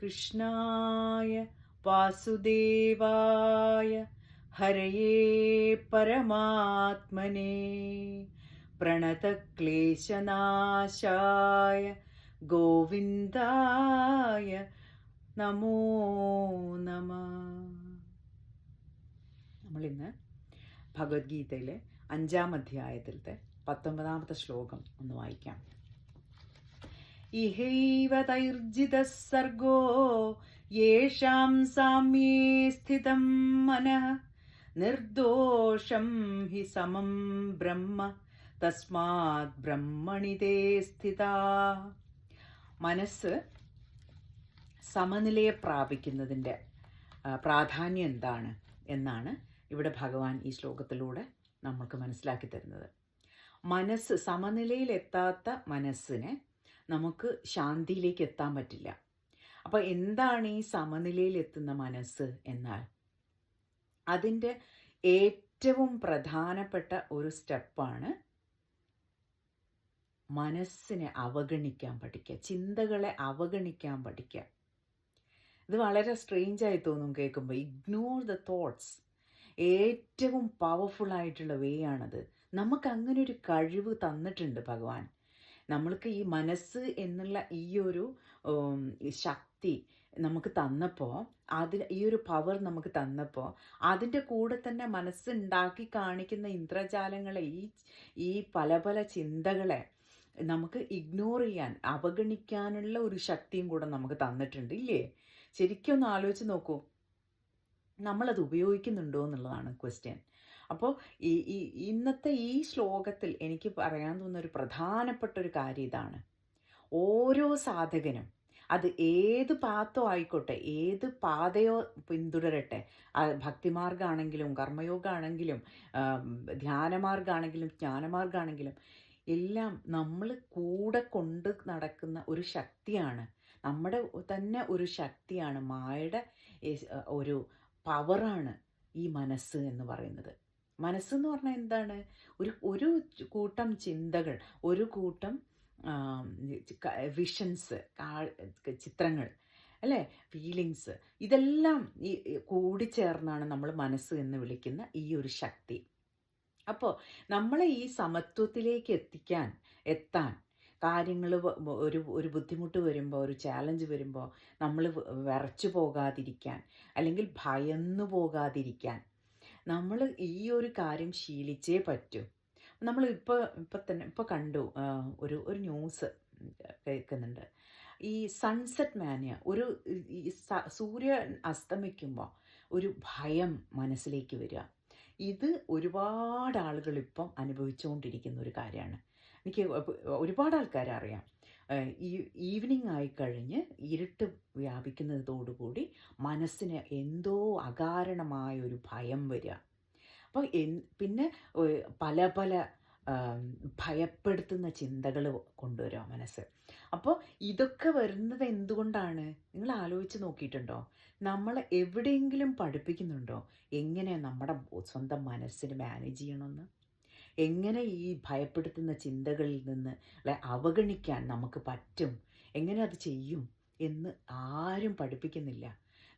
कृष्णाय वासुदेवाय हरये परमात्मने प्रणतक्लेशनाशाय ഗോവിന്ദായ നമോ നമ നമ്മളിന്ന് ഭഗവത്ഗീതയിലെ അഞ്ചാം അധ്യായത്തിലത്തെ പത്തൊമ്പതാമത്തെ ശ്ലോകം ഒന്ന് വായിക്കാം ഇഹൈവ തൈർജിത സർഗോ യേഷാം സാമ്യേ സ്ഥിതം മനഃ. നിർദോഷം ഹി സമം ബ്രഹ്മ തസ്മാത് ബ്രഹ്മണി തേ സ്ഥിത. മനസ്സ് സമനിലയെ പ്രാപിക്കുന്നതിന്റെ പ്രാധാന്യം എന്താണ് എന്നാണ് ഇവിടെ ഭഗവാൻ ഈ ശ്ലോകത്തിലൂടെ നമുക്ക് മനസ്സിലാക്കി തരുന്നത്. മനസ്സ് സമനിലയിലെത്താത്ത മനസ്സിനെ നമുക്ക് ശാന്തിയിലേക്ക് എത്താൻ പറ്റില്ല. അപ്പോൾ എന്താണ് ഈ സമനിലയിലെത്തുന്ന മനസ്സ് എന്നാൽ? അതിന്റെ ഏറ്റവും പ്രധാനപ്പെട്ട ഒരു സ്റ്റെപ്പാണ് മനസ്സിനെ അവഗണിക്കാൻ പഠിക്കുക ചിന്തകളെ അവഗണിക്കാൻ പഠിക്കുക. ഇത് വളരെ സ്ട്രേഞ്ച് ആയി തോന്നും കേൾക്കുമ്പോൾ ഇഗ്നോർ ദ തോട്ട്സ് ഏറ്റവും പവർഫുൾ ആയിട്ടുള്ള വേ ആണത്. നമുക്ക് അങ്ങനെ ഒരു കഴിവ് തന്നിട്ടുണ്ട് ഭഗവാൻ. നമ്മൾക്ക് ഈ മനസ്സ് എന്നുള്ള ഈ ഒരു ശക്തി നമുക്ക് തന്നപ്പോൾ അതിന് ഈ ഒരു പവർ നമുക്ക് തന്നപ്പോൾ അതിന്റെ കൂടെ തന്നെ മനസ്സുണ്ടാക്കി കാണിക്കുന്ന ഇന്ദ്രജാലങ്ങളെ ഈ ഈ പല പല ചിന്തകളെ നമുക്ക് ഇഗ്നോർ ചെയ്യാൻ അവഗണിക്കാനുള്ള ഒരു ശക്തിയും കൂടെ നമുക്ക് തന്നിട്ടുണ്ട് ഇല്ലേ? ശരിക്കും ഒന്ന് ആലോചിച്ച് നോക്കൂ. നമ്മളത് ഉപയോഗിക്കുന്നുണ്ടോ എന്നുള്ളതാണ് ക്വസ്റ്റ്യൻ അപ്പോൾ ഈ ഇന്നത്തെ ഈ ശ്ലോകത്തിൽ എനിക്ക് പറയാൻ തോന്നുന്ന ഒരു പ്രധാനപ്പെട്ട ഒരു കാര്യം ഇതാണ്. ഓരോ സാധകനും അത് ഏത് പാത്തോ ആയിക്കോട്ടെ ഏത് പാതയോ പിന്തുടരട്ടെ ഭക്തിമാർഗാണെങ്കിലും കർമ്മയോഗാണെങ്കിലും ധ്യാനമാർഗാണെങ്കിലും ജ്ഞാനമാർഗാണെങ്കിലും എല്ലാം നമ്മൾ കൂടെ കൊണ്ട് നടക്കുന്ന ഒരു ശക്തിയാണ്. നമ്മുടെ തന്നെ ഒരു ശക്തിയാണ് മായയുടെ ഒരു പവറാണ് ഈ മനസ്സ് എന്ന് പറയുന്നത്. മനസ്സെന്ന് പറഞ്ഞാൽ എന്താണ്? ഒരു ഒരു കൂട്ടം ചിന്തകൾ ഒരു കൂട്ടം വിഷൻസ് ചിത്രങ്ങൾ അല്ലേ? ഫീലിങ്സ് ഇതെല്ലാം ഈ കൂടിച്ചേർന്നാണ് നമ്മൾ മനസ്സ് എന്ന് വിളിക്കുന്ന ഈ ഒരു ശക്തി. അപ്പോൾ നമ്മളെ ഈ സമത്വത്തിലേക്ക് എത്തിക്കാൻ എത്താൻ കാര്യങ്ങൾ ഒരു ഒരു ബുദ്ധിമുട്ട് വരുമ്പോൾ ഒരു ചാലഞ്ച് വരുമ്പോൾ നമ്മൾ വിറച്ചു പോകാതിരിക്കാൻ അല്ലെങ്കിൽ ഭയന്നു പോകാതിരിക്കാൻ നമ്മൾ ഈ ഒരു കാര്യം ശീലിച്ചേ പറ്റൂ. നമ്മൾ ഇപ്പോൾ ഇപ്പം തന്നെ ഇപ്പോൾ കണ്ടു ഒരു ഒരു ന്യൂസ് കേൾക്കുന്നുണ്ട്. ഈ സൺസെറ്റ് മാനിയ ഒരു സൂര്യൻ അസ്തമിക്കുമ്പോൾ ഒരു ഭയം മനസ്സിലേക്ക് വരിക. ഇത് ഒരുപാട് ആളുകൾ ഇപ്പം അനുഭവിച്ചുകൊണ്ടിരിക്കുന്ന ഒരു കാര്യമാണ്. എനിക്ക് ഒരുപാട് ആൾക്കാരെ അറിയാം. ഈ ഈവനിങ് ആയിക്കഴിഞ്ഞ് ഇരുട്ട് വ്യാപിക്കുന്നതോടുകൂടി മനസ്സിന് എന്തോ അകാരണമായ ഒരു ഭയം വരിക അപ്പോൾ പിന്നെ പല പല ഭയപ്പെടുത്തുന്ന ചിന്തകൾ കൊണ്ടുവരിക മനസ്സ്. അപ്പോൾ ഇതൊക്കെ വരുന്നത് എന്തുകൊണ്ടാണ്? നിങ്ങൾ ആലോചിച്ച് നോക്കിയിട്ടുണ്ടോ? നമ്മൾ എവിടെയെങ്കിലും പഠിപ്പിക്കുന്നുണ്ടോ? എങ്ങനെ നമ്മുടെ സ്വന്തം മനസ്സിന് മാനേജ് ചെയ്യണമെന്ന് എങ്ങനെ ഈ ഭയപ്പെടുത്തുന്ന ചിന്തകളിൽ നിന്ന് അവഗണിക്കാൻ നമുക്ക് പറ്റും? എങ്ങനെ അത് ചെയ്യും എന്ന് ആരും പഠിപ്പിക്കുന്നില്ല.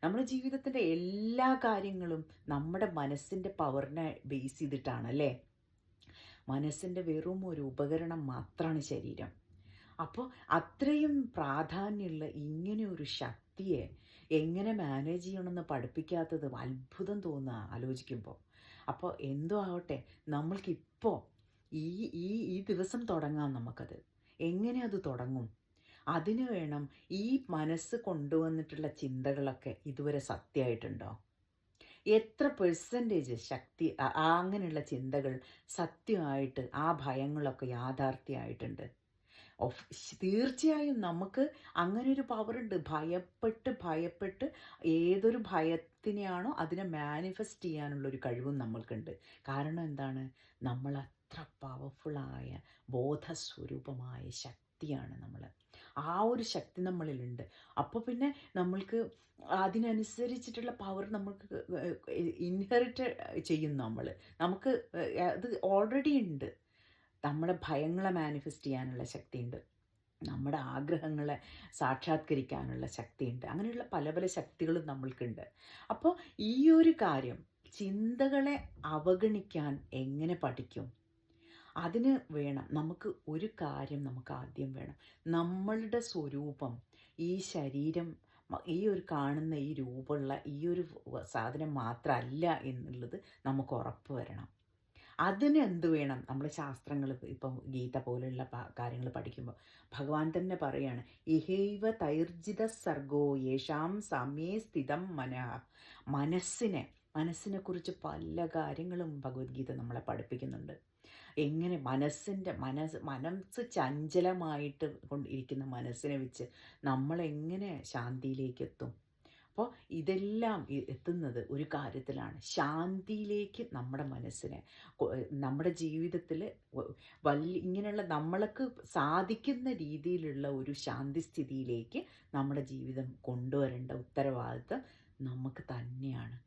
നമ്മുടെ ജീവിതത്തിന്റെ എല്ലാ കാര്യങ്ങളും നമ്മുടെ മനസ്സിന്റെ പവറിനെ ബേസ് ചെയ്തിട്ടാണ് അല്ലേ? മനസ്സിന്റെ വെറും ഒരു ഉപകരണം മാത്രമാണ് ശരീരം. അപ്പോൾ അത്രയും പ്രാധാന്യമുള്ള ഇങ്ങനെ ഒരു ശക്തിയെ എങ്ങനെ മാനേജ് ചെയ്യണമെന്ന് പഠിപ്പിക്കാത്തത് അത്ഭുതം തോന്നുക ആലോചിക്കുമ്പോൾ അപ്പോൾ എന്തോ ആവട്ടെ നമ്മൾക്കിപ്പോൾ ഈ ഈ ഈ ദിവസം തുടങ്ങാം നമുക്കത്. എങ്ങനെ അത് തുടങ്ങും? അതിന് വേണം ഈ മനസ്സ് കൊണ്ടുവന്നിട്ടുള്ള ചിന്തകളൊക്കെ ഇതുവരെ സത്യമായിട്ടുണ്ടോ? എത്ര പെർസെന്റേജ് ശക്തി അങ്ങനെയുള്ള ചിന്തകൾ സത്യമായിട്ട് ആ ഭയങ്ങളൊക്കെ യാഥാർത്ഥ്യമായിട്ടുണ്ട്? തീർച്ചയായും നമുക്ക് അങ്ങനെ ഒരു പവറുണ്ട് ഭയപ്പെട്ട് ഭയപ്പെട്ട് ഏതൊരു ഭയത്തിനെയാണോ അതിനെ മാനിഫെസ്റ്റ് ചെയ്യാനുള്ള ഒരു കഴിവും നമ്മൾക്കുണ്ട്. കാരണം എന്താണ്? നമ്മൾ അത്ര പവർഫുള്ളായ ബോധസ്വരൂപമായ ശക്തിയാണ് നമ്മൾ. ആ ഒരു ശക്തി നമ്മളിലുണ്ട്. അപ്പോൾ പിന്നെ നമ്മൾക്ക് അതിനനുസരിച്ചിട്ടുള്ള പവർ നമുക്ക് ഇൻഹെറിറ്റ് ചെയ്യുന്നു നമ്മൾ. നമുക്ക് അത് ഓൾറെഡി ഉണ്ട്. നമ്മുടെ ഭയങ്ങളെ മാനിഫെസ്റ്റ് ചെയ്യാനുള്ള ശക്തിയുണ്ട്. നമ്മുടെ ആഗ്രഹങ്ങളെ സാക്ഷാത്കരിക്കാനുള്ള ശക്തിയുണ്ട്. അങ്ങനെയുള്ള പല പല ശക്തികളും നമ്മൾക്കുണ്ട്. അപ്പോൾ ഈ ഒരു കാര്യം ചിന്തകളെ അവഗണിക്കാൻ എങ്ങനെ പഠിക്കും? അതിന് വേണം. നമുക്ക് ഒരു കാര്യം നമുക്ക് ആദ്യം വേണം. നമ്മളുടെ സ്വരൂപം ഈ ശരീരം ഈ ഒരു കാണുന്ന ഈ രൂപമുള്ള ഈ ഒരു സാധനം മാത്രമല്ല എന്നുള്ളത് നമുക്ക് ഉറപ്പ് വരണം. അതിന് എന്ത് വേണം? നമ്മൾ ശാസ്ത്രങ്ങൾ ഇപ്പം ഗീത പോലെയുള്ള കാര്യങ്ങൾ പഠിക്കുമ്പോൾ ഭഗവാൻ തന്നെ പറയാണ് ഇഹൈവ തൈർജിത സർഗോ യേശാം സമയേ സ്ഥിതം മന. മനസ്സിനെ മനസ്സിനെ കുറിച്ച് പല കാര്യങ്ങളും ഭഗവത്ഗീത നമ്മളെ പഠിപ്പിക്കുന്നുണ്ട്. എങ്ങനെ മനസ്സിന്റെ മനസ്സ് മനസ്സ് ചഞ്ചലമായിട്ട് കൊണ്ടിരിക്കുന്ന മനസ്സിനെ വെച്ച് നമ്മളെങ്ങനെ ശാന്തിയിലേക്ക് എത്തും അപ്പോൾ ഇതെല്ലാം എത്തുന്നത് ഒരു കാര്യത്തിലാണ്. ശാന്തിയിലേക്ക് നമ്മുടെ മനസ്സിനെ നമ്മുടെ ജീവിതത്തിൽ വലിയ ഇങ്ങനെയുള്ള നമ്മൾക്ക് സാധിക്കുന്ന രീതിയിലുള്ള ഒരു ശാന്തി സ്ഥിതിയിലേക്ക് നമ്മുടെ ജീവിതം കൊണ്ടുവരേണ്ട ഉത്തരവാദിത്വം നമുക്ക് തന്നെയാണ്.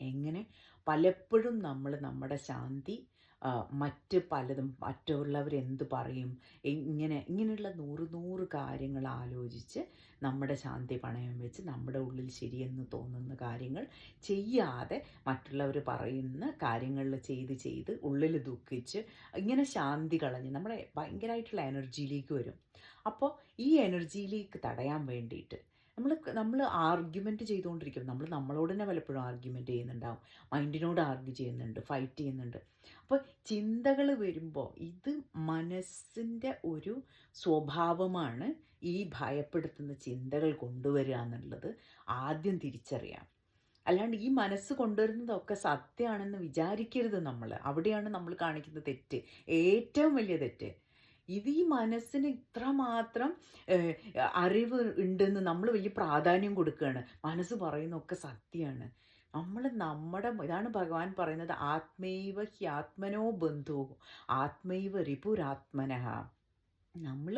എങ്ങനെ? പലപ്പോഴും നമ്മൾ നമ്മുടെ ശാന്തി മറ്റ് പലതും മറ്റുള്ളവർ മറ്റുള്ളവരെന്ത് പറയും? ഇങ്ങനെ ഇങ്ങനെയുള്ള നൂറ് നൂറ് കാര്യങ്ങൾ ആലോചിച്ച് നമ്മുടെ ശാന്തി പണയം വെച്ച് നമ്മുടെ ഉള്ളിൽ ശരിയെന്ന് തോന്നുന്ന കാര്യങ്ങൾ ചെയ്യാതെ മറ്റുള്ളവർ പറയുന്ന കാര്യങ്ങളിൽ ചെയ്ത് ചെയ്ത് ഉള്ളിൽ ദുഃഖിച്ച് ഇങ്ങനെ ശാന്തി കളഞ്ഞ് നമ്മളെ ഭയങ്കരമായിട്ടുള്ള എനർജിയിലേക്ക് വരും. അപ്പോൾ ഈ എനർജിയിലേക്ക് തടയാൻ വേണ്ടിയിട്ട് നമ്മൾ നമ്മൾ ആർഗ്യുമെന്റ് ചെയ്തുകൊണ്ടിരിക്കും നമ്മൾ നമ്മളോട് തന്നെ പലപ്പോഴും ആർഗ്യുമെന്റ് ചെയ്യുന്നുണ്ടാവും. മൈൻഡിനോട് ആർഗ്യൂ ചെയ്യുന്നുണ്ട് ഫൈറ്റ് ചെയ്യുന്നുണ്ട്. അപ്പോൾ ചിന്തകൾ വരുമ്പോൾ ഇത് മനസ്സിന്റെ ഒരു സ്വഭാവമാണ് ഈ ഭയപ്പെടുത്തുന്ന ചിന്തകൾ കൊണ്ടുവരിക എന്നുള്ളത് ആദ്യം തിരിച്ചറിയാം. അല്ലാണ്ട് ഈ മനസ്സ് കൊണ്ടുവരുന്നതൊക്കെ സത്യമാണെന്ന് വിചാരിക്കരുത് നമ്മൾ അവിടെയാണ് നമ്മൾ കാണിക്കുന്ന തെറ്റ്. ഏറ്റവും വലിയ തെറ്റ്. ഇത് ഈ മനസ്സിന് ഇത്രമാത്രം അറിവ് ഉണ്ടെന്ന് നമ്മൾ വലിയ പ്രാധാന്യം കൊടുക്കുകയാണ്. മനസ്സ് പറയുന്നൊക്കെ സത്യമാണ്. നമ്മൾ നമ്മുടെ ഇതാണ് ഭഗവാൻ പറയുന്നത് ആത്മൈവ ഹ്യാത്മനോ ബന്ധു ആത്മൈവ റിപുരാത്മനഹ നമ്മൾ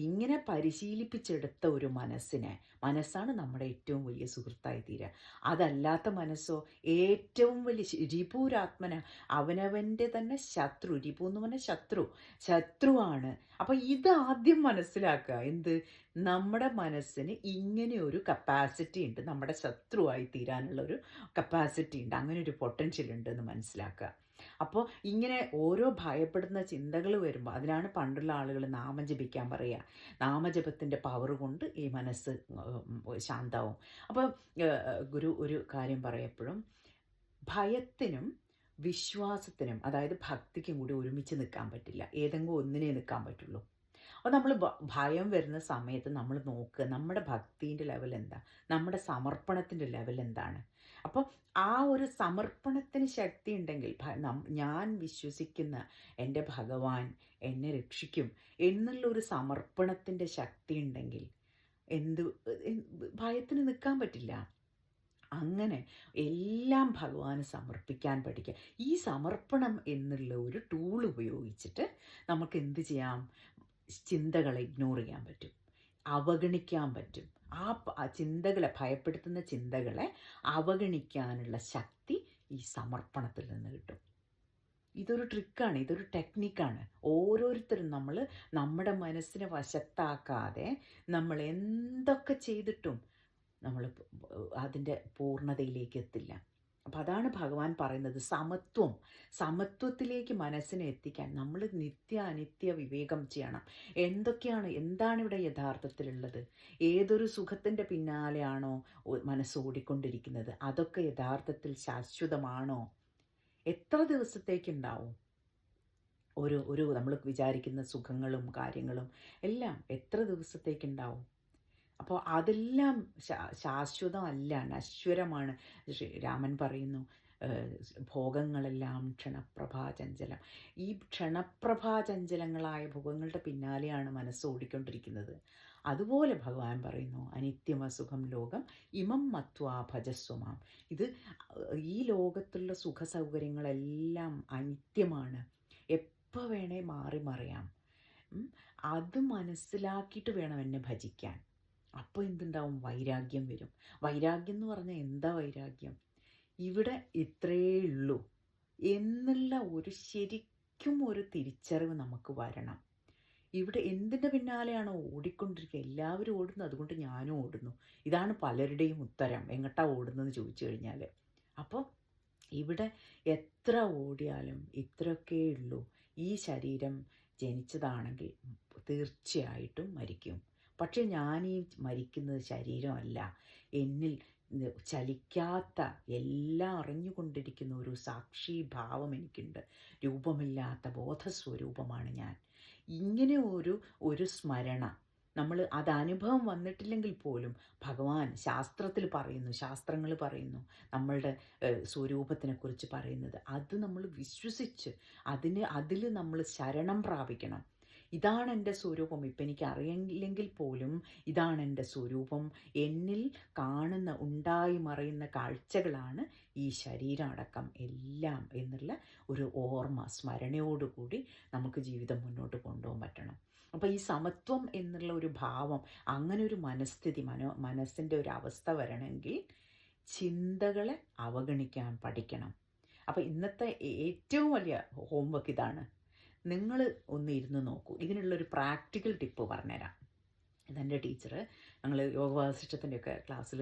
ഇങ്ങനെ പരിശീലിപ്പിച്ചെടുത്ത ഒരു മനസ്സിനെ മനസ്സാണ് നമ്മുടെ ഏറ്റവും വലിയ സുഹൃത്തായി തീരുക അതല്ലാത്ത മനസ്സോ ഏറ്റവും വലിയ രിപൂരാത്മന അവനവന്റെ തന്നെ ശത്രു രിപു എന്ന് പറഞ്ഞാൽ ശത്രു ശത്രുവാണ്. അപ്പോൾ ഇത് ആദ്യം മനസ്സിലാക്കുക എന്ത്? നമ്മുടെ മനസ്സിന് ഇങ്ങനെ ഒരു കപ്പാസിറ്റി ഉണ്ട് നമ്മുടെ ശത്രുവായി തീരാനുള്ള ഒരു കപ്പാസിറ്റി ഉണ്ട് അങ്ങനെ ഒരു പൊട്ടൻഷ്യൽ ഉണ്ട് എന്ന് മനസ്സിലാക്കുക അപ്പോൾ ഇങ്ങനെ ഓരോ ഭയപ്പെടുന്ന ചിന്തകൾ വരുമ്പോൾ അതിനാണ് പണ്ടുള്ള ആളുകൾ നാമം ജപിക്കാൻ പറയുക നാമജപത്തിന്റെ പവർ കൊണ്ട് ഈ മനസ്സ് ശാന്താവും. അപ്പോൾ ഗുരു ഒരു കാര്യം പറയപ്പോഴും ഭയത്തിനും വിശ്വാസത്തിനും അതായത് ഭക്തിക്കും കൂടി ഒരുമിച്ച് നിൽക്കാൻ പറ്റില്ല. ഏതെങ്കിലും ഒന്നിനെ നിൽക്കാൻ പറ്റുള്ളൂ. അപ്പോൾ നമ്മൾ ഭയം വരുന്ന സമയത്ത് നമ്മൾ നോക്കുക നമ്മുടെ ഭക്തിന്റെ ലെവൽ എന്താ? നമ്മുടെ സമർപ്പണത്തിന്റെ ലെവൽ എന്താണ്? അപ്പോൾ ആ ഒരു സമർപ്പണത്തിന് ശക്തി ഉണ്ടെങ്കിൽ ഞാൻ വിശ്വസിക്കുന്ന എന്റെ ഭഗവാൻ എന്നെ രക്ഷിക്കും എന്നുള്ള ഒരു സമർപ്പണത്തിന്റെ ശക്തി ഉണ്ടെങ്കിൽ എന്ത് ഭയത്തിന് നിൽക്കാൻ പറ്റില്ല. അങ്ങനെ എല്ലാം ഭഗവാന് സമർപ്പിക്കാൻ പഠിക്കുക ഈ സമർപ്പണം എന്നുള്ള ഒരു ടൂൾ ഉപയോഗിച്ചിട്ട് നമുക്ക് എന്ത് ചെയ്യാം? ചിന്തകളെ ഇഗ്നോർ ചെയ്യാൻ പറ്റും. അവഗണിക്കാൻ പറ്റും. ആ ചിന്തകളെ ഭയപ്പെടുത്തുന്ന ചിന്തകളെ അവഗണിക്കാനുള്ള ശക്തി ഈ സമർപ്പണത്തിൽ നിന്ന് കിട്ടും. ഇതൊരു ട്രിക്കാണ് ഇതൊരു ടെക്നിക്കാണ്. ഓരോരുത്തരും നമ്മൾ നമ്മുടെ മനസ്സിനെ വശത്താക്കാതെ നമ്മൾ എന്തൊക്കെ ചെയ്തിട്ടും നമ്മൾ അതിന്റെ പൂർണതയിലേക്ക് എത്തില്ല. അപ്പം അതാണ് ഭഗവാൻ പറയുന്നത് സമത്വം. സമത്വത്തിലേക്ക് മനസ്സിനെ എത്തിക്കാൻ നമ്മൾ നിത്യ അനിത്യ വിവേകം ചെയ്യണം. എന്തൊക്കെയാണ് എന്താണ് ഇവിടെ യഥാർത്ഥത്തിലുള്ളത്? ഏതൊരു സുഖത്തിന്റെ പിന്നാലെയാണോ മനസ്സ് ഓടിക്കൊണ്ടിരിക്കുന്നത്? അതൊക്കെ യഥാർത്ഥത്തിൽ ശാശ്വതമാണോ? എത്ര ദിവസത്തേക്കുണ്ടാവും? ഒരു ഒരു നമ്മൾ വിചാരിക്കുന്ന സുഖങ്ങളും കാര്യങ്ങളും എല്ലാം എത്ര ദിവസത്തേക്കുണ്ടാവും? അപ്പോൾ അതെല്ലാം ശാശ്വതമല്ല നശ്വരമാണ് രാമൻ പറയുന്നു ഭോഗങ്ങളെല്ലാം ക്ഷണപ്രഭാചഞ്ചലം ഈ ക്ഷണപ്രഭാചഞ്ചലങ്ങളായ ഭോഗങ്ങളുടെ പിന്നാലെയാണ് മനസ്സ് ഓടിക്കൊണ്ടിരിക്കുന്നത്. അതുപോലെ ഭഗവാൻ പറയുന്നു അനിത്യമസുഖം ലോകം ഇമം മത്വാ ഭജസ്വമാം. ഇത് ഈ ലോകത്തുള്ള സുഖ സൗകര്യങ്ങളെല്ലാം അനിത്യമാണ്. എപ്പോൾ വേണേ മാറി മറിയാം. അത് മനസ്സിലാക്കിയിട്ട് വേണം എന്നെ ഭജിക്കാൻ. അപ്പോൾ എന്തുണ്ടാവും? വൈരാഗ്യം വരും. വൈരാഗ്യം എന്ന് പറഞ്ഞാൽ എന്താ വൈരാഗ്യം? ഇവിടെ ഇത്രയേ ഉള്ളൂ എന്നുള്ള ഒരു ശരിക്കും ഒരു തിരിച്ചറിവ് നമുക്ക് വരണം. ഇവിടെ എന്തിന്റെ പിന്നാലെയാണ് ഓടിക്കൊണ്ടിരിക്കുക? എല്ലാവരും ഓടുന്നു. അതുകൊണ്ട് ഞാനും ഓടുന്നു. ഇതാണ് പലരുടെയും ഉത്തരം. എങ്ങട്ടാ ഓടുന്നതെന്ന് ചോദിച്ചു കഴിഞ്ഞാൽ അപ്പോൾ ഇവിടെ എത്ര ഓടിയാലും ഇത്രയൊക്കെ ഉള്ളൂ ഈ ശരീരം ജനിച്ചതാണെങ്കിൽ തീർച്ചയായിട്ടും മരിക്കും. പക്ഷേ ഞാൻ ഈ മരിക്കുന്നത് ശരീരമല്ല. എന്നിൽ ചലിക്കാത്ത എല്ലാം അറിഞ്ഞുകൊണ്ടിരിക്കുന്ന ഒരു സാക്ഷി ഭാവം എനിക്കുണ്ട്. രൂപമില്ലാത്ത ബോധസ്വരൂപമാണ് ഞാൻ. ഇങ്ങനെ ഒരു ഒരു സ്മരണ. നമ്മൾ അത് അനുഭവം വന്നിട്ടില്ലെങ്കിൽ പോലും ഭഗവാൻ ശാസ്ത്രത്തിൽ പറയുന്നു ശാസ്ത്രങ്ങൾ പറയുന്നു നമ്മളുടെ സ്വരൂപത്തിനെക്കുറിച്ച് പറയുന്നത്. അത് നമ്മൾ വിശ്വസിച്ച് അതിന് അതിൽ നമ്മൾ ശരണം പ്രാപിക്കണം. ഇതാണ് എന്റെ സ്വരൂപം. ഇപ്പം എനിക്ക് അറിയില്ലെങ്കിൽ പോലും ഇതാണ് എന്റെ സ്വരൂപം. എന്നിൽ കാണുന്ന ഉണ്ടായി മറയുന്ന കാഴ്ചകളാണ് ഈ ശരീരമടക്കം എല്ലാം എന്നുള്ള ഒരു ഓർമ്മ സ്മരണയോടുകൂടി നമുക്ക് ജീവിതം മുന്നോട്ട് കൊണ്ടുപോകാൻ പറ്റണം. അപ്പോൾ ഈ സമത്വം എന്നുള്ള ഒരു ഭാവം അങ്ങനെ ഒരു മനസ്ഥിതി മനോ മനസ്സിന്റെ ഒരു അവസ്ഥ വരണമെങ്കിൽ ചിന്തകളെ അവഗണിക്കാൻ പഠിക്കണം. അപ്പോൾ ഇന്നത്തെ ഏറ്റവും വലിയ ഹോംവർക്ക് ഇതാണ് നിങ്ങൾ ഒന്ന് ഇരുന്ന് നോക്കൂ. ഇതിനുള്ളൊരു പ്രാക്ടിക്കൽ ടിപ്പ് പറഞ്ഞുതരാം. ഇതെന്റെ ടീച്ചർ ഞങ്ങൾ യോഗവാസിഷ്ടത്തിന്റെയൊക്കെ ക്ലാസ്സിൽ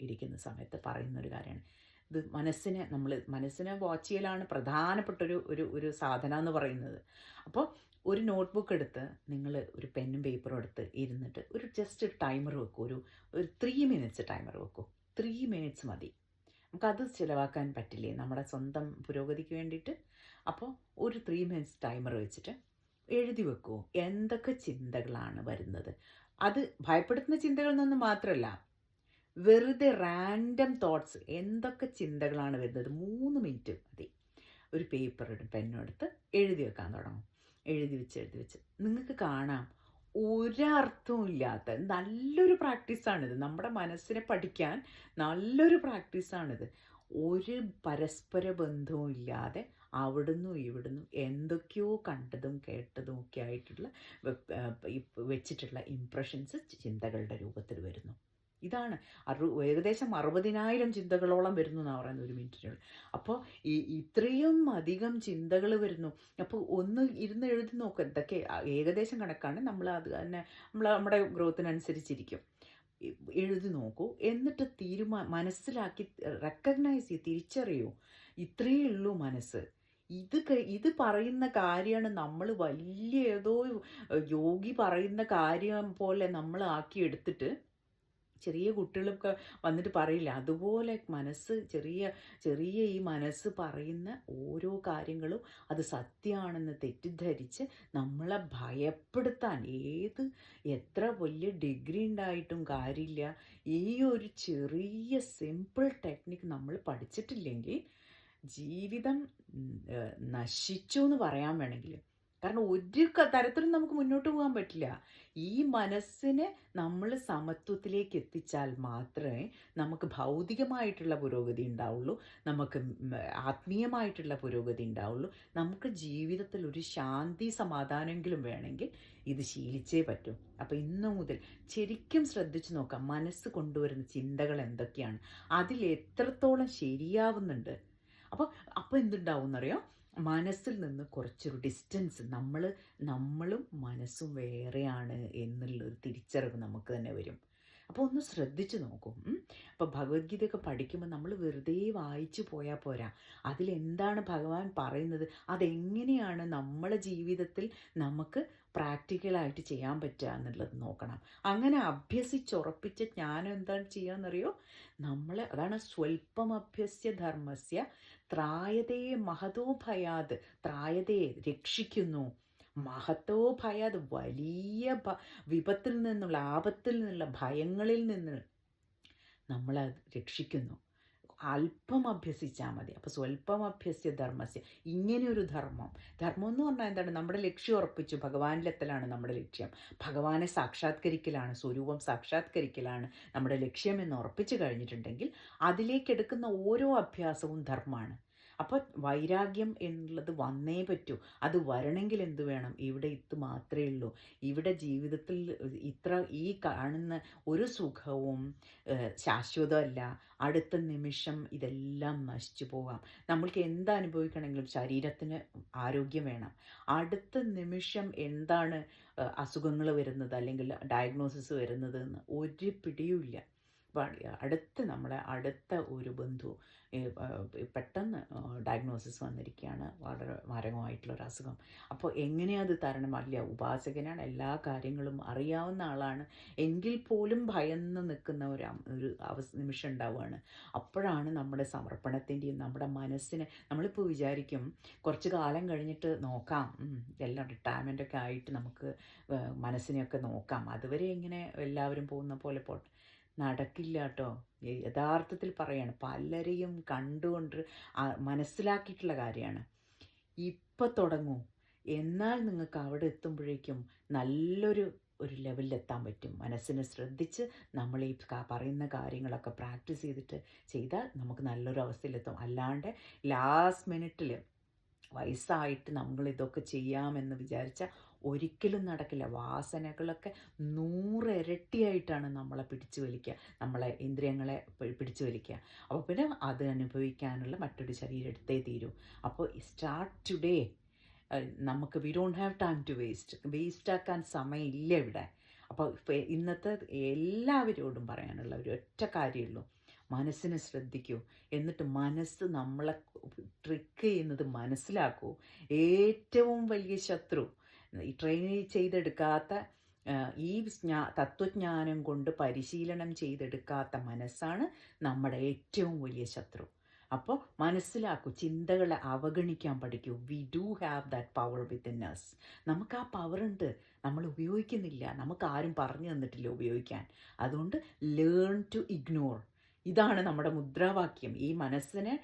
ഇരിക്കുന്ന സമയത്ത് പറയുന്നൊരു കാര്യമാണ്. ഇത് മനസ്സിനെ നമ്മൾ മനസ്സിനെ വാച്ച് ചെയ്യലാണ് പ്രധാനപ്പെട്ടൊരു ഒരു ഒരു സാധന എന്ന് പറയുന്നത്. അപ്പോൾ ഒരു നോട്ട്ബുക്ക് എടുത്ത് നിങ്ങൾ ഒരു പെന്നും പേപ്പറും എടുത്ത് ഇരുന്നിട്ട് ഒരു ജസ്റ്റ് ടൈമർ വെക്കൂ. ഒരു ഒരു ത്രീ മിനിറ്റ്സ് ടൈമർ വെക്കൂ. ത്രീ മിനിറ്റ്സ് മതി. നമുക്കത് ചിലവാക്കാൻ പറ്റില്ലേ? നമ്മുടെ സ്വന്തം പുരോഗതിക്ക് വേണ്ടിയിട്ട്. അപ്പോൾ ഒരു ത്രീ മിനിറ്റ്സ് ടൈമർ വെച്ചിട്ട് എഴുതി വെക്കുമോ എന്തൊക്കെ ചിന്തകളാണ് വരുന്നത്? അത് ഭയപ്പെടുത്തുന്ന ചിന്തകളിൽ നിന്ന് മാത്രമല്ല വെറുതെ റാൻഡം തോട്ട്സ് എന്തൊക്കെ ചിന്തകളാണ് വരുന്നത്? മൂന്ന് മിനിറ്റ് മതി. ഒരു പേപ്പർ പെന്നും എടുത്ത് എഴുതി വെക്കാൻ തുടങ്ങും. എഴുതി വെച്ച് എഴുതി വെച്ച്. നിങ്ങൾക്ക് കാണാം. ഒരർത്ഥവും ഇല്ലാത്ത നല്ലൊരു പ്രാക്ടീസാണിത്. നമ്മുടെ മനസ്സിനെ പഠിക്കാൻ നല്ലൊരു പ്രാക്ടീസാണിത്. ഒരു പരസ്പര ബന്ധവും ഇല്ലാതെ അവിടുന്നും ഇവിടുന്നും എന്തൊക്കെയോ കണ്ടതും കേട്ടതും ഒക്കെ ആയിട്ടുള്ള വെച്ചിട്ടുള്ള ഇംപ്രഷൻസ് ചിന്തകളുടെ രൂപത്തിൽ വരുന്നു. ഇതാണ്. അറു ഏകദേശം അറുപതിനായിരം ചിന്തകളോളം വരുന്നു എന്നാണ് പറയുന്നത് ഒരു മിനിറ്റിനുള്ളിൽ അപ്പോൾ ഈ ഇത്രയും അധികം ചിന്തകൾ വരുന്നു. അപ്പോൾ ഒന്ന് ഇരുന്ന് എഴുതി നോക്കുക എന്തൊക്കെ ഏകദേശം കണക്കാണ്. നമ്മൾ അത് തന്നെ നമ്മൾ നമ്മുടെ ഗ്രോത്തിനനുസരിച്ചിരിക്കും. എഴുതി നോക്കൂ. എന്നിട്ട് തീരുമാ മനസ്സിലാക്കി റെക്കഗ്നൈസ് ചെയ്ത് തിരിച്ചറിയൂ. ഇത്രയേ ഉള്ളൂ മനസ്സ്. ഇത് ഇത് പറയുന്ന കാര്യമാണ് നമ്മൾ വലിയ ഏതോ യോഗി പറയുന്ന കാര്യം പോലെ നമ്മൾ ആക്കി എടുത്തിട്ട് ചെറിയ കുട്ടികളൊക്കെ വന്നിട്ട് പറയില്ല? അതുപോലെ മനസ്സ് ചെറിയ ചെറിയ ഈ മനസ്സ് പറയുന്ന ഓരോ കാര്യങ്ങളും അത് സത്യമാണെന്ന് തെറ്റിദ്ധരിച്ച് നമ്മളെ ഭയപ്പെടുത്താൻ ഏത് എത്ര വലിയ ഡിഗ്രി ഉണ്ടായിട്ടും കാര്യമില്ല. ഈ ഒരു ചെറിയ സിമ്പിൾ ടെക്നിക്ക് നമ്മൾ പഠിച്ചിട്ടില്ലെങ്കിൽ ജീവിതം നശിച്ചു എന്ന് പറയാൻ വേണമെങ്കിൽ കാരണം ഒരു തരത്തിലും നമുക്ക് മുന്നോട്ട് പോകാൻ പറ്റില്ല. ഈ മനസ്സിനെ നമ്മൾ സമത്വത്തിലേക്ക് എത്തിച്ചാൽ മാത്രമേ നമുക്ക് ഭൗതികമായിട്ടുള്ള പുരോഗതി ഉണ്ടാവുള്ളൂ. നമുക്ക് ആത്മീയമായിട്ടുള്ള പുരോഗതി ഉണ്ടാവുള്ളൂ. നമുക്ക് ജീവിതത്തിൽ ഒരു ശാന്തി സമാധാനമെങ്കിലും വേണമെങ്കിൽ ഇത് ശീലിച്ചേ പറ്റൂ. അപ്പോൾ ഇന്നു മുതൽ ശരിക്കും ശ്രദ്ധിച്ചു നോക്കാം. മനസ്സ് കൊണ്ടുവരുന്ന ചിന്തകൾ എന്തൊക്കെയാണ്? അതിൽ എത്രത്തോളം ശരിയാവുന്നുണ്ട്? അപ്പോൾ അപ്പോൾ എന്തുണ്ടാവും എന്നറിയോ മനസ്സിൽ നിന്ന് കുറച്ചൊരു ഡിസ്റ്റൻസ് നമ്മൾ നമ്മളും മനസ്സും വേറെയാണ് എന്നുള്ളൊരു തിരിച്ചറിവ് നമുക്ക് തന്നെ വരും. അപ്പോൾ ഒന്ന് ശ്രദ്ധിച്ചു നോക്കും. അപ്പോൾ ഭഗവത്ഗീതയൊക്കെ പഠിക്കുമ്പോൾ നമ്മൾ വെറുതെ വായിച്ചു പോയാൽ പോരാ. അതിലെന്താണ് ഭഗവാൻ പറയുന്നത്? അതെങ്ങനെയാണ് നമ്മളെ ജീവിതത്തിൽ നമുക്ക് പ്രാക്ടിക്കലായിട്ട് ചെയ്യാൻ പറ്റുക എന്നുള്ളത് നോക്കണം. അങ്ങനെ അഭ്യസിച്ചുറപ്പിച്ച ജ്ഞാനം എന്താണ് ചെയ്യാന്നറിയോ? നമ്മളെ അതാണ് സ്വൽപ്പം അഭ്യസ്യ ധർമ്മസ്യ ത്രായതേ മഹതോ ഭയാത് ത്രായതയെ രക്ഷിക്കുന്നു. മഹത്തോ ഭയാത് വലിയ വിപത്തിൽ നിന്നുള്ള ആപത്തിൽ നിന്നുള്ള ഭയങ്ങളിൽ നിന്ന് നമ്മളെ രക്ഷിക്കുന്നു. അല്പം അഭ്യസിച്ചാൽ മതി. അപ്പോൾ സ്വല്പം അഭ്യസ്യ ധർമ്മസ്യ. ഇങ്ങനെയൊരു ധർമ്മം. ധർമ്മം എന്ന് പറഞ്ഞാൽ എന്താണ്? നമ്മുടെ ലക്ഷ്യം ഉറപ്പിച്ചു. ഭഗവാനിലെത്തലാണ് നമ്മുടെ ലക്ഷ്യം. ഭഗവാനെ സാക്ഷാത്കരിക്കലാണ്. സ്വരൂപം സാക്ഷാത്കരിക്കലാണ് നമ്മുടെ ലക്ഷ്യം എന്ന് ഉറപ്പിച്ചു കഴിഞ്ഞിട്ടുണ്ടെങ്കിൽ അതിലേക്കെടുക്കുന്ന ഓരോ അഭ്യാസവും ധർമ്മമാണ്. അപ്പോൾ വൈരാഗ്യം എന്നുള്ളത് വന്നേ പറ്റൂ. അത് വരണമെങ്കിൽ എന്ത് വേണം? ഇവിടെ ഇത് മാത്രമേ ഉള്ളൂ. ഇവിടെ ജീവിതത്തിൽ ഇത്ര ഈ കാണുന്ന ഒരു സുഖവും ശാശ്വതമല്ല. അടുത്ത നിമിഷം ഇതെല്ലാം നശിച്ചു പോകാം. നമ്മൾക്ക് എന്ത് അനുഭവിക്കണമെങ്കിലും ശരീരത്തിന് ആരോഗ്യം വേണം. അടുത്ത നിമിഷം എന്താണ് അസുഖങ്ങൾ വരുന്നത് അല്ലെങ്കിൽ ഡയഗ്നോസിസ് വരുന്നത് എന്ന് ഒരു പിടിയുമില്ല. അടുത്ത് നമ്മളെ അടുത്ത ഒരു ബന്ധു പെട്ടെന്ന് ഡയഗ്നോസിസ് വന്നിരിക്കുകയാണ് വളരെ മാരകമായിട്ടുള്ള ഒരു അസുഖം അപ്പോൾ എങ്ങനെയത് തരണം? അല്ല ഉപാസകനാണ് എല്ലാ കാര്യങ്ങളും അറിയാവുന്ന ആളാണ്. എങ്കിൽ പോലും ഭയന്ന് നിൽക്കുന്ന ഒരു ഒരു അവസ്ഥ നിമിഷം ഉണ്ടാവുകയാണ്. അപ്പോഴാണ് നമ്മുടെ സമർപ്പണത്തിന്റെയും നമ്മുടെ മനസ്സിനെ നമ്മളിപ്പോൾ വിചാരിക്കും കുറച്ച് കാലം കഴിഞ്ഞിട്ട് നോക്കാം. എല്ലാം റിട്ടയർമെന്റൊക്കെ ആയിട്ട് നമുക്ക് മനസ്സിനെയൊക്കെ നോക്കാം. അതുവരെ ഇങ്ങനെ എല്ലാവരും പോകുന്ന പോലെ പോട്ടെ. നടക്കില്ല കേട്ടോ യഥാർത്ഥത്തിൽ പറയാണ്. പലരെയും കണ്ടുകൊണ്ട് മനസ്സിലാക്കിയിട്ടുള്ള കാര്യമാണ്. ഇപ്പം തുടങ്ങൂ. എന്നാൽ നിങ്ങൾക്ക് അവിടെ എത്തുമ്പോഴേക്കും നല്ലൊരു ഒരു ലെവലിൽ എത്താൻ പറ്റും. മനസ്സിനെ ശ്രദ്ധിച്ച് നമ്മൾ ഈ പറയുന്ന കാര്യങ്ങളൊക്കെ പ്രാക്ടീസ് ചെയ്തിട്ട് ചെയ്താൽ നമുക്ക് നല്ലൊരു അവസ്ഥയിലെത്തും അല്ലാണ്ട് ലാസ്റ്റ് മിനിറ്റിൽ വയസ്സായിട്ട് നമ്മൾ ഇതൊക്കെ ചെയ്യാമെന്ന് വിചാരിച്ച ഒരിക്കലും നടക്കില്ല. വാസനകളൊക്കെ നൂറിരട്ടിയായിട്ടാണ് നമ്മളെ പിടിച്ചു വലിക്കുക നമ്മളെ ഇന്ദ്രിയങ്ങളെ പിടിച്ചു വലിക്കുക അപ്പോൾ പിന്നെ അത് അനുഭവിക്കാനുള്ള മറ്റൊരു ശരീരം എടുത്തേ തീരൂ അപ്പോൾ സ്റ്റാർട്ട് ടുഡേ നമുക്ക് we don't have time to waste waste ആക്കാൻ സമയമില്ല ഇവിടെ. അപ്പോൾ ഇന്നത്തെ എല്ലാവരോടും പറയാനുള്ള ഒരു ഒറ്റ കാര്യമുള്ളൂ മനസ്സിനെ ശ്രദ്ധിക്കൂ. എന്നിട്ട് മനസ്സ് നമ്മളെ ട്രിക്ക് ചെയ്യുന്നത് മനസ്സിലാക്കൂ. ഏറ്റവും വലിയ ശത്രു ഈ ട്രെയിനിങ് ചെയ്തെടുക്കാത്ത ഈ ജ്ഞാ തത്വജ്ഞാനം കൊണ്ട് പരിശീലനം ചെയ്തെടുക്കാത്ത മനസ്സാണ് നമ്മുടെ ഏറ്റവും വലിയ ശത്രു. അപ്പോൾ മനസ്സിലാക്കൂ ചിന്തകളെ അവഗണിക്കാൻ പഠിക്കൂ. We do have that power within us നമുക്ക് ആ പവർ ഉണ്ട്. നമ്മൾ ഉപയോഗിക്കുന്നില്ല. നമുക്ക് ആരും പറഞ്ഞു തന്നിട്ടില്ല ഉപയോഗിക്കാൻ. അതുകൊണ്ട് ലേൺ ടു ഇഗ്നോർ ഇതാണ് നമ്മുടെ മുദ്രാവാക്യം. ഈ മനസ്സിനെ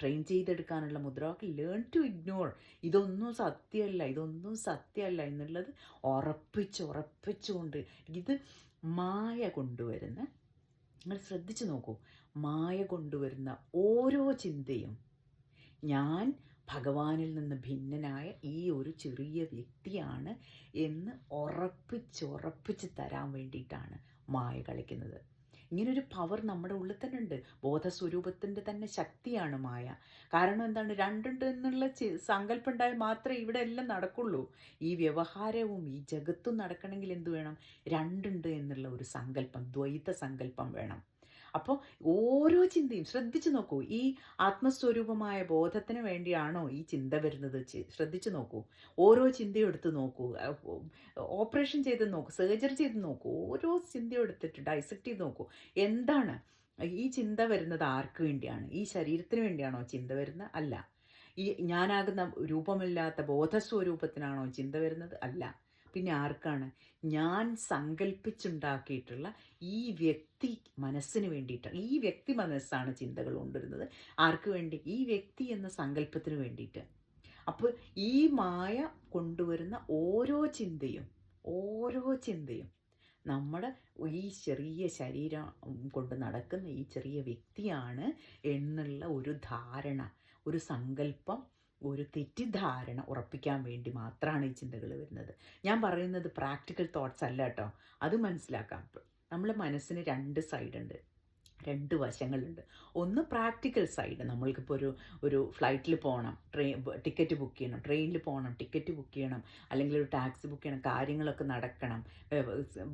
ട്രെയിൻ ചെയ്തെടുക്കാനുള്ള മുദ്രാവാക്യം ലേൺ ടു ഇഗ്നോർ ഇതൊന്നും സത്യമല്ല ഇതൊന്നും സത്യമല്ല എന്നുള്ളത് ഉറപ്പിച്ച് ഉറപ്പിച്ചുകൊണ്ട് ഇത് മായ കൊണ്ടുവരുന്ന നിങ്ങൾ ശ്രദ്ധിച്ചു നോക്കൂ. മായ കൊണ്ടുവരുന്ന ഓരോ ചിന്തയും ഞാൻ ഭഗവാനിൽ നിന്ന് ഭിന്നനായ ഈ ഒരു ചെറിയ വ്യക്തിയാണ് എന്ന് ഉറപ്പിച്ച് ഉറപ്പിച്ച് തരാൻ വേണ്ടിയിട്ടാണ് മായ കളിക്കുന്നത്. ഇങ്ങനൊരു പവർ നമ്മുടെ ഉള്ളിൽ തന്നെ ഉണ്ട്. ബോധസ്വരൂപത്തിന്റെ തന്നെ ശക്തിയാണ് മായ. കാരണം എന്താണ്? രണ്ടുണ്ട് എന്നുള്ള സങ്കല്പം ഉണ്ടായാൽ മാത്രമേ ഇവിടെ എല്ലാം നടക്കുള്ളൂ. ഈ വ്യവഹാരവും ഈ ജഗത്തും നടക്കണമെങ്കിൽ എന്ത് വേണം? രണ്ടുണ്ട് എന്നുള്ള ഒരു സങ്കല്പം ദ്വൈത സങ്കല്പം വേണം. അപ്പോൾ ഓരോ ചിന്തയും ശ്രദ്ധിച്ചു നോക്കൂ. ഈ ആത്മസ്വരൂപമായ ബോധത്തിന് വേണ്ടിയാണോ ഈ ചിന്ത വരുന്നത്? ശ്രദ്ധിച്ചു നോക്കൂ. ഓരോ ചിന്തയും എടുത്ത് നോക്കൂ. ഓപ്പറേഷൻ ചെയ്ത് നോക്കൂ. സർജറി ചെയ്ത് നോക്കൂ. ഓരോ ചിന്തയും എടുത്തിട്ട് ഡൈസെക്ട് ചെയ്ത് നോക്കൂ. എന്താണ്? ഈ ചിന്ത വരുന്നത് ആർക്ക് വേണ്ടിയാണ്? ഈ ശരീരത്തിന് വേണ്ടിയാണോ ചിന്ത വരുന്നത്? അല്ല. ഈ ഞാനാകുന്ന രൂപമില്ലാത്ത ബോധസ്വരൂപത്തിനാണോ ചിന്ത വരുന്നത്? അല്ല. പിന്നെ ആർക്കാണ്? ഞാൻ സങ്കല്പിച്ചുണ്ടാക്കിയിട്ടുള്ള ഈ വ്യക്തി മനസ്സിന് വേണ്ടിയിട്ടാണ് ഈ വ്യക്തി മനസ്സാണ് ചിന്തകൾ കൊണ്ടുവരുന്നത്. ആർക്ക് വേണ്ടി? ഈ വ്യക്തി എന്ന സങ്കല്പത്തിന് വേണ്ടിയിട്ട്. അപ്പോൾ ഈ മായ കൊണ്ടുവരുന്ന ഓരോ ചിന്തയും ഓരോ ചിന്തയും നമ്മുടെ ഈ ചെറിയ ശരീരം കൊണ്ട് നടക്കുന്ന ഈ ചെറിയ വ്യക്തിയാണ് എന്നുള്ള ഒരു ധാരണ ഒരു സങ്കല്പം ഒരു തെറ്റിദ്ധാരണ ഉറപ്പിക്കാൻ വേണ്ടി മാത്രമാണ് ഈ ചിന്തകൾ വരുന്നത്. ഞാൻ പറയുന്നത് പ്രാക്ടിക്കൽ തോട്ട്സ് അല്ല കേട്ടോ. അത് മനസ്സിലാക്കാം. നമ്മളെ മനസ്സിന് രണ്ട് സൈഡ് ഉണ്ട് രണ്ട് വശങ്ങളുണ്ട്. ഒന്ന് പ്രാക്ടിക്കൽ സൈഡ് നമ്മൾക്കിപ്പോൾ ഒരു ഒരു ഫ്ലൈറ്റിൽ പോകണം ട്രെയിൻ ടിക്കറ്റ് ബുക്ക് ചെയ്യണം ട്രെയിനിൽ പോകണം ടിക്കറ്റ് ബുക്ക് ചെയ്യണം അല്ലെങ്കിൽ ഒരു ടാക്സി ബുക്ക് ചെയ്യണം കാര്യങ്ങളൊക്കെ നടക്കണം.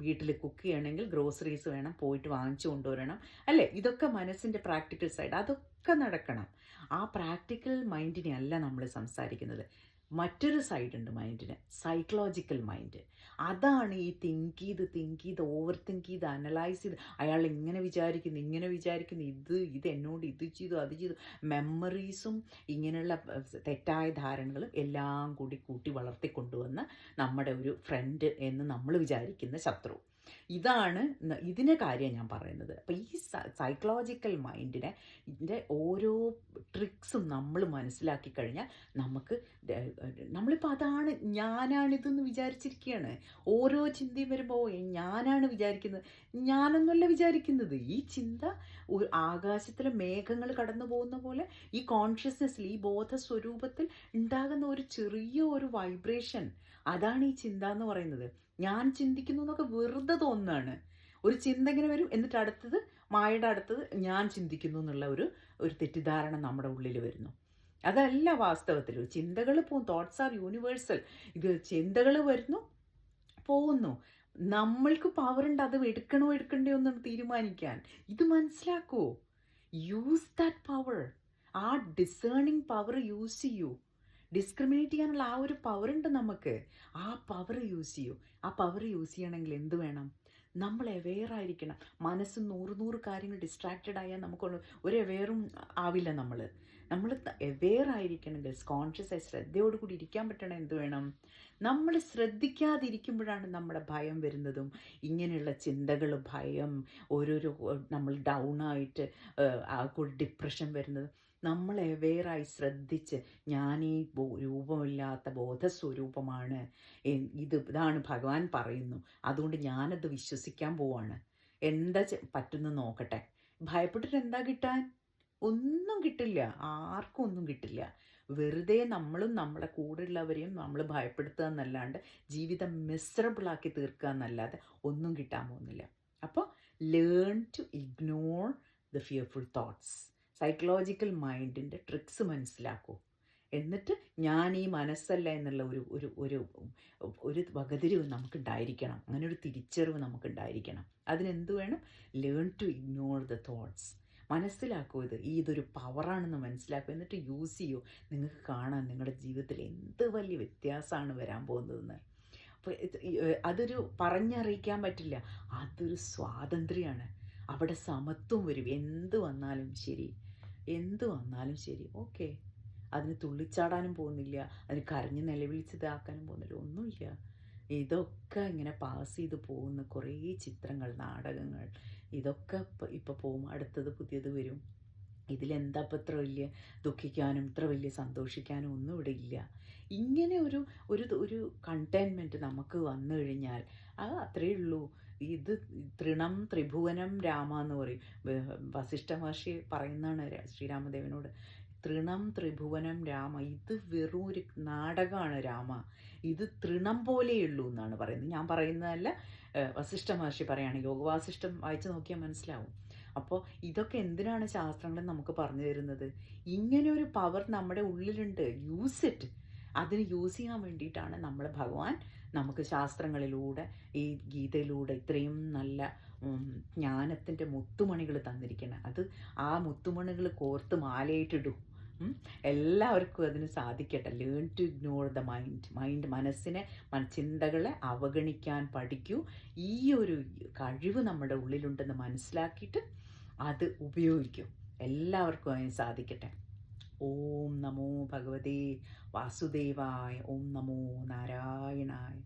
വീട്ടിൽ കുക്ക് ചെയ്യണമെങ്കിൽ ഗ്രോസറീസ് വേണം പോയിട്ട് വാങ്ങിച്ചു കൊണ്ടുവരണം അല്ലേ? ഇതൊക്കെ മനസ്സിന്റെ പ്രാക്ടിക്കൽ സൈഡ് അതൊക്കെ നടക്കണം. ആ പ്രാക്ടിക്കൽ മൈൻഡിനെ അല്ല നമ്മൾ സംസാരിക്കുന്നത്. മറ്റൊരു സൈഡ് ഉണ്ട് മൈൻഡിന്. സൈക്കോളജിക്കൽ മൈൻഡ് അതാണ് ഈ തിങ്ക് ചെയ്ത് തിങ്ക് ചെയ്ത് ഓവർ തിങ്ക് ചെയ്ത് അനലൈസ് ചെയ്ത്. അയാൾ ഇങ്ങനെ വിചാരിക്കുന്നു ഇങ്ങനെ വിചാരിക്കുന്നു. ഇത് ഇത് എന്നോട് ഇത് ചെയ്തു അത് ചെയ്തു. മെമ്മറീസും ഇങ്ങനെയുള്ള തെറ്റായ ധാരണകളും എല്ലാം കൂടി കൂട്ടി വളർത്തിക്കൊണ്ടുവന്ന് നമ്മുടെ ഒരു ഫ്രണ്ട് എന്ന് നമ്മൾ വിചാരിക്കുന്ന ശത്രു. ഇതാണ് ഇതിനെ കാര്യം ഞാൻ പറയുന്നത്. അപ്പോൾ ഈ സൈക്കോളജിക്കൽ മൈൻഡിനെ ഇതിന്റെ ഓരോ ട്രിക്സും നമ്മൾ മനസ്സിലാക്കി കഴിഞ്ഞാൽ നമുക്ക് നമ്മളിപ്പോൾ അതാണ് ഞാനാണിതെന്ന് വിചാരിച്ചിരിക്കുകയാണ് ഓരോ ചിന്തയും വരുമ്പോൾ ഞാനാണ് വിചാരിക്കുന്നത്. ഞാനൊന്നുമല്ല വിചാരിക്കുന്നത്. ഈ ചിന്ത ഒരു ആകാശത്തിലെ മേഘങ്ങൾ കടന്നു പോകുന്ന പോലെ ഈ കോൺഷ്യസ്നെസ്സിൽ ഈ ബോധ സ്വരൂപത്തിൽ ഉണ്ടാകുന്ന ഒരു ചെറിയ ഒരു വൈബ്രേഷൻ അതാണ് ഈ ചിന്ത എന്ന് പറയുന്നത്. ഞാൻ ചിന്തിക്കുന്നു എന്നൊക്കെ വെറുതെ തോന്നാണ് ഒരു ചിന്ത ഇങ്ങനെ വരും എന്നിട്ട് അടുത്തത് മായയുടെ അടുത്തത് ഞാൻ ചിന്തിക്കുന്നു എന്നുള്ള ഒരു ഒരു തെറ്റിദ്ധാരണ നമ്മുടെ ഉള്ളിൽ വരുന്നു. അതല്ല വാസ്തവത്തിൽ. ചിന്തകൾ പോകും തോട്ട്സ് ആർ യൂണിവേഴ്സൽ ഇത് ചിന്തകൾ വരുന്നു പോകുന്നു. നമ്മൾക്ക് പവർ ഉണ്ട് അത് എടുക്കണോ എടുക്കണ്ടോ എന്ന് തീരുമാനിക്കാൻ. ഇത് മനസ്സിലാക്കൂ. യൂസ് ദാറ്റ് പവർ ആ ഡിസേണിങ് പവർ യൂസ് ചെയ്യൂ. ഡിസ്ക്രിമിനേറ്റ് ചെയ്യാനുള്ള ആ ഒരു പവർ ഉണ്ട് നമുക്ക്. ആ പവർ യൂസ് ചെയ്യൂ. ആ പവർ യൂസ് ചെയ്യണമെങ്കിൽ എന്ത് വേണം? നമ്മൾ അവെയർ ആയിരിക്കണം മനസ്സ് നൂറ് നൂറ് കാര്യങ്ങൾ ഡിസ്ട്രാക്റ്റഡ് ആയാൽ നമുക്ക് ഒരു അവെയറും ആവില്ല നമ്മൾ നമ്മൾ അവെയർ ആയിരിക്കണമെങ്കിൽ കോൺഷ്യസ് ആയി ശ്രദ്ധയോടുകൂടി ഇരിക്കാൻ പറ്റണം എന്ത് വേണം? നമ്മൾ ശ്രദ്ധിക്കാതിരിക്കുമ്പോഴാണ് നമ്മുടെ ഭയം വരുന്നതും. ഇങ്ങനെയുള്ള ചിന്തകൾ ഭയം ഓരോരോ നമ്മൾ ഡൗൺ ആയിട്ട് ഡിപ്രഷൻ വരുന്നത്. നമ്മൾ അവെയറായി ശ്രദ്ധിച്ച് ഞാൻ ഈ രൂപമില്ലാത്ത ബോധസ്വരൂപമാണ് ഇത് ഇതാണ് ഭഗവാൻ പറയുന്നു. അതുകൊണ്ട് ഞാനത് വിശ്വസിക്കാൻ പോവാണ്. എന്താ പറ്റുന്ന നോക്കട്ടെ. ഭയപ്പെട്ടിട്ട് എന്താ കിട്ടാൻ? ഒന്നും കിട്ടില്ല. ആർക്കും ഒന്നും കിട്ടില്ല. വെറുതെ നമ്മളും നമ്മുടെ കൂടെയുള്ളവരെയും നമ്മൾ ഭയപ്പെടുത്തുക എന്നല്ലാണ്ട് ജീവിതം മിസറബിളാക്കി തീർക്കുക എന്നല്ലാതെ ഒന്നും കിട്ടാൻ പോകുന്നില്ല. അപ്പോൾ learn to ignore the fearful thoughts psychological മൈൻഡിന്റെ tricks മനസ്സിലാക്കൂ. എന്നിട്ട് ഞാൻ ഈ മനസ്സല്ല എന്നുള്ള ഒരു ഒരു ഒരു ഒരു വകതിരിവ് നമുക്കുണ്ടായിരിക്കണം. അങ്ങനെ ഒരു തിരിച്ചറിവ് നമുക്കുണ്ടായിരിക്കണം. അതിനെന്ത് വേണം? Learn to ignore the thoughts മനസ്സിലാക്കൂ ഇത്. ഈ ഇതൊരു പവറാണെന്ന് മനസ്സിലാക്കൂ. എന്നിട്ട് യൂസ് ചെയ്യൂ. നിങ്ങൾക്ക് കാണാൻ നിങ്ങളുടെ ജീവിതത്തിൽ എന്ത് വലിയ വ്യത്യാസമാണ് വരാൻ പോകുന്നതെന്ന്. അപ്പോൾ അതൊരു പറഞ്ഞറിയിക്കാൻ പറ്റില്ല. അതൊരു സ്വാതന്ത്ര്യമാണ്. അവിടെ സമത്വം വരും. എന്ത് വന്നാലും ശരി. എന്ത് വന്നാലും ശരി. ഓക്കെ. അതിന് തുള്ളിച്ചാടാനും പോകുന്നില്ല. അതിന് കരഞ്ഞ് നിലവിളിച്ചതാക്കാനും പോകുന്നില്ല. ഒന്നുമില്ല. ഇതൊക്കെ ഇങ്ങനെ പാസ് ചെയ്ത് പോകുന്ന കുറേ ചിത്രങ്ങൾ നാടകങ്ങൾ. ഇതൊക്കെ ഇപ്പം ഇപ്പോൾ പോകും അടുത്തത് പുതിയത് വരും. ഇതിലെന്താ ഇപ്പം ഇത്ര വലിയ ദുഃഖിക്കാനും ഇത്ര വലിയ സന്തോഷിക്കാനും ഒന്നും ഇവിടെ ഇല്ല. ഇങ്ങനെ ഒരു ഒരു ഒരു കണ്ടെയ്ൻമെന്റ് നമുക്ക് വന്നു കഴിഞ്ഞാൽ അത് അത്രയേ ഉള്ളൂ. ഇത് തൃണം ത്രിഭുവനം രാമ എന്ന് പറയും. വസിഷ്ഠ മഹർഷി പറയുന്നതാണ് ശ്രീരാമദേവനോട്. തൃണം ത്രിഭുവനം രാമ ഇത് വെറും ഒരു നാടകമാണ് രാമ. ഇത് തൃണം പോലെയുള്ളൂ എന്നാണ് പറയുന്നത്. ഞാൻ പറയുന്നതല്ല വസിഷ്ഠ മഹർഷി പറയാണ്. യോഗവാസിഷ്ടം വായിച്ചു നോക്കിയാൽ മനസ്സിലാവും. അപ്പോൾ ഇതൊക്കെ എന്തിനാണ് ശാസ്ത്രങ്ങൾ നമുക്ക് പറഞ്ഞു തരുന്നത്? ഇങ്ങനെ ഒരു പവർ നമ്മുടെ ഉള്ളിലുണ്ട്. യൂസ് ഇറ്റ് അതിന് യൂസ് ചെയ്യാൻ വേണ്ടിയിട്ടാണ് നമ്മൾ ഭഗവാൻ നമുക്ക് ശാസ്ത്രങ്ങളിലൂടെ ഈ ഗീതയിലൂടെ ഇത്രയും നല്ല ജ്ഞാനത്തിന്റെ മുത്തുമണികൾ തന്നിരിക്കണം. അത് ആ മുത്തുമണികൾ കോർത്ത് മാലയിട്ടിടൂ. എല്ലാവർക്കും അതിന് സാധിക്കട്ടെ. Learn to ignore the mind mind മനസ്സിനെ ചിന്തകളെ അവഗണിക്കാൻ പഠിക്കൂ. ഈ ഒരു കഴിവ് നമ്മുടെ ഉള്ളിലുണ്ടെന്ന് മനസ്സിലാക്കിയിട്ട് അത് ഉപയോഗിക്കും. എല്ലാവർക്കും അതിന് സാധിക്കട്ടെ. ഓം നമോ ഭഗവതേ വാസുദേവായ ഓം നമോ നാരായണായ